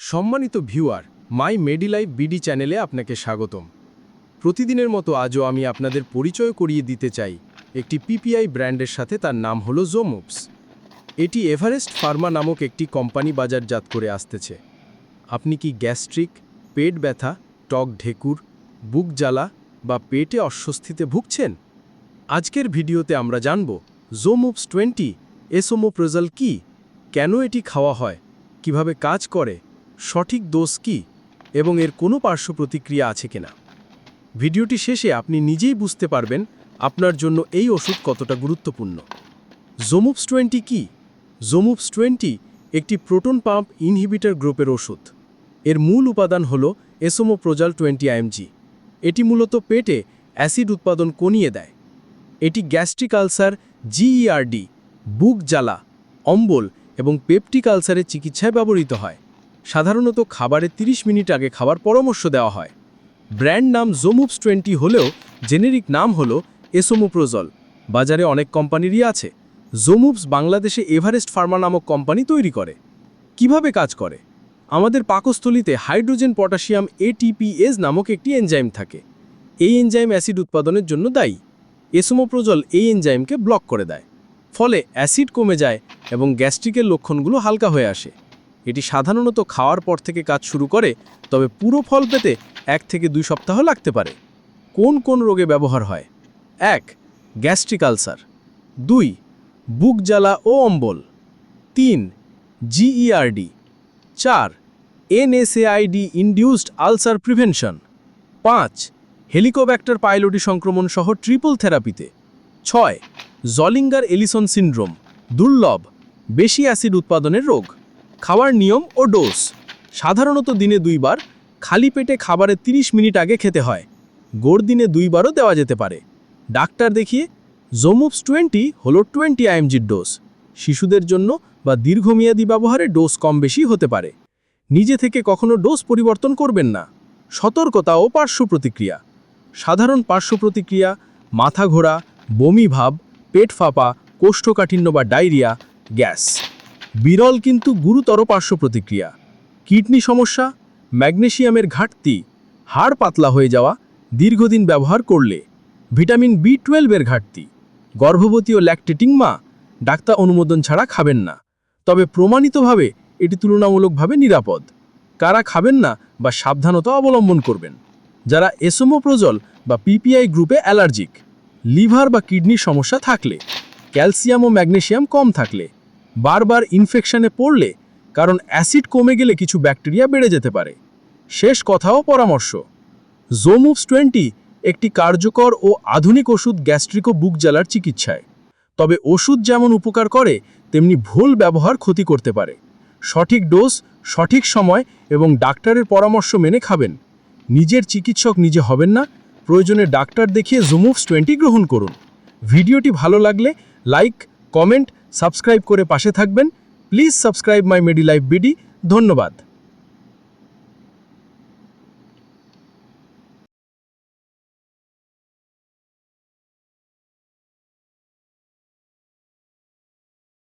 সম্মানিত ভিউয়ার, মাই মেডিলাইফ বিডি চ্যানেলে আপনাকে স্বাগতম। প্রতিদিনের মতো আজও আমি আপনাদের পরিচয় করিয়ে দিতে চাই একটি পিপিআই ব্র্যান্ডের সাথে তার নাম হলো জোমুপস এটি এভারেস্ট ফার্মা নামক একটি কোম্পানি বাজারজাত করে আসতেছে। আপনি কি গ্যাস্ট্রিক, পেট ব্যথা, টক ঢেকুর, বুক জ্বালা বা পেটে অস্বস্তিতে ভুগছেন? আজকের ভিডিওতে আমরা জানব জোমুপস টোয়েন্টি এসোমোপ্রোজাল কি, কেন এটি খাওয়া হয়, কীভাবে কাজ করে সঠিক দোষ কি এবং এর কোনো পার্শ্ব প্রতিক্রিয়া আছে কিনা? ভিডিওটি শেষে আপনি নিজেই বুঝতে পারবেন আপনার জন্য এই ওষুধ কতটা গুরুত্বপূর্ণ। জোমুপস টোয়েন্টি কি? জোমুপস টোয়েন্টি একটি প্রোটন পাম্প ইনহিবিটার গ্রুপের ওষুধ। এর মূল উপাদান হল এসোমোপ্রোজাল টোয়েন্টি আইএমজি এটি মূলত পেটে অ্যাসিড উৎপাদন কমিয়ে দেয়। এটি গ্যাস্ট্রিক আলসার জিইআরডি বুক জ্বালা, অম্বল এবং পেপটিক আলসারের চিকিৎসায় ব্যবহৃত হয়। সাধারণত খাবারের 30 মিনিট আগে খাবার পরামর্শ দেওয়া হয়। ব্র্যান্ড নাম জোমুপস টোয়েন্টি হলেও জেনেরিক নাম হল এসোমোপ্রোজল। বাজারে অনেক কোম্পানিরই আছে। জোমুপস বাংলাদেশে এভারেস্ট ফার্মা নামক কোম্পানি তৈরি করে। কীভাবে কাজ করে? আমাদের পাকস্থলিতে হাইড্রোজেন পটাশিয়াম এটিপিএস নামক একটি এনজাইম থাকে। এই এনজাইম অ্যাসিড উৎপাদনের জন্য দায়ী। এসোমোপ্রোজল এই এনজাইমকে ব্লক করে দেয়। ফলে অ্যাসিড কমে যায় এবং গ্যাস্ট্রিকের লক্ষণগুলো হালকা হয়ে আসে। এটি সাধারণত খাওয়ার পর থেকে কাজ শুরু করে, তবে পুরো ফল পেতে এক থেকে দুই সপ্তাহ লাগতে পারে। কোন কোন রোগে ব্যবহার হয়? এক, গ্যাস্ট্রিক আলসার। দুই, বুক জ্বালা ও অম্বল। তিন জিইআরডি চার এনএসএআইডি ইনডিউসড আলসার প্রিভেনশন। পাঁচ, হেলিকোব্যাক্টার পাইলোটি সংক্রমণ সহ ট্রিপল থেরাপিতে। ছয়, জলিঙ্গার এলিসন সিনড্রোম, দুর্লভ, বেশি অ্যাসিড উৎপাদনের রোগ। খাওয়ার নিয়ম ও ডোজ। সাধারণত দিনে দুইবার, খালি পেটে খাবারের 30 মিনিট আগে খেতে হয়। গোড় দিনে দুইবারও দেওয়া যেতে পারে। ডাক্তার দেখিয়ে জোমুপস টোয়েন্টি হল টোয়েন্টি আইএমজির ডোজ। শিশুদের জন্য বা দীর্ঘমেয়াদী ব্যবহারে ডোজ কম বেশি হতে পারে। নিজে থেকে কখনো ডোজ পরিবর্তন করবেন না। সতর্কতা ও পার্শ্ব প্রতিক্রিয়া। সাধারণ পার্শ্ব প্রতিক্রিয়া, মাথা ঘোরা, বমি ভাব, পেট ফাঁপা, কোষ্ঠকাঠিন্য বা ডায়রিয়া, গ্যাস। বিরল কিন্তু গুরুতর পার্শ্ব প্রতিক্রিয়া কিডনি সমস্যা ম্যাগনেসিয়ামের ঘাটতি, হাড় পাতলা হয়ে যাওয়া, দীর্ঘদিন ব্যবহার করলে, ভিটামিন বি টুয়েলভের ঘাটতি। গর্ভবতী ও ল্যাকটেটিং মা ডাক্তার অনুমোদন ছাড়া খাবেন না। তবে প্রমাণিতভাবে এটি তুলনামূলকভাবে নিরাপদ। কারা খাবেন না বা সাবধানতা অবলম্বন করবেন। যারা এসোমোপ্রোজল বা পিপিআই গ্রুপে অ্যালার্জিক, লিভার বা কিডনির সমস্যা থাকলে, ক্যালসিয়াম ও ম্যাগনেসিয়াম কম থাকলে বারবার ইনফেকশনে পড়লে কারণ অ্যাসিড কমে গেলে কিছু ব্যাকটেরিয়া বেড়ে যেতে পারে। শেষ কথাও পরামর্শ। জোমুভস টোয়েন্টি একটি কার্যকর ও আধুনিক ওষুধ গ্যাস্ট্রিক বুক জ্বালার চিকিৎসায়। তবে ওষুধ যেমন উপকার করে, তেমনি ভুল ব্যবহার ক্ষতি করতে পারে। সঠিক ডোজ সঠিক সময় এবং ডাক্তারের পরামর্শ মেনে খাবেন। নিজের চিকিৎসক নিজে হবেন না। প্রয়োজনে ডাক্তার দেখিয়ে জুমুভস টোয়েন্টি গ্রহণ করুন। ভিডিওটি ভালো লাগলে লাইক কমেন্ট সাবস্ক্রাইব করে পাশে থাকবেন। প্লিজ সাবস্ক্রাইব মাই মেডি লাইফ বিডি। ধন্যবাদ।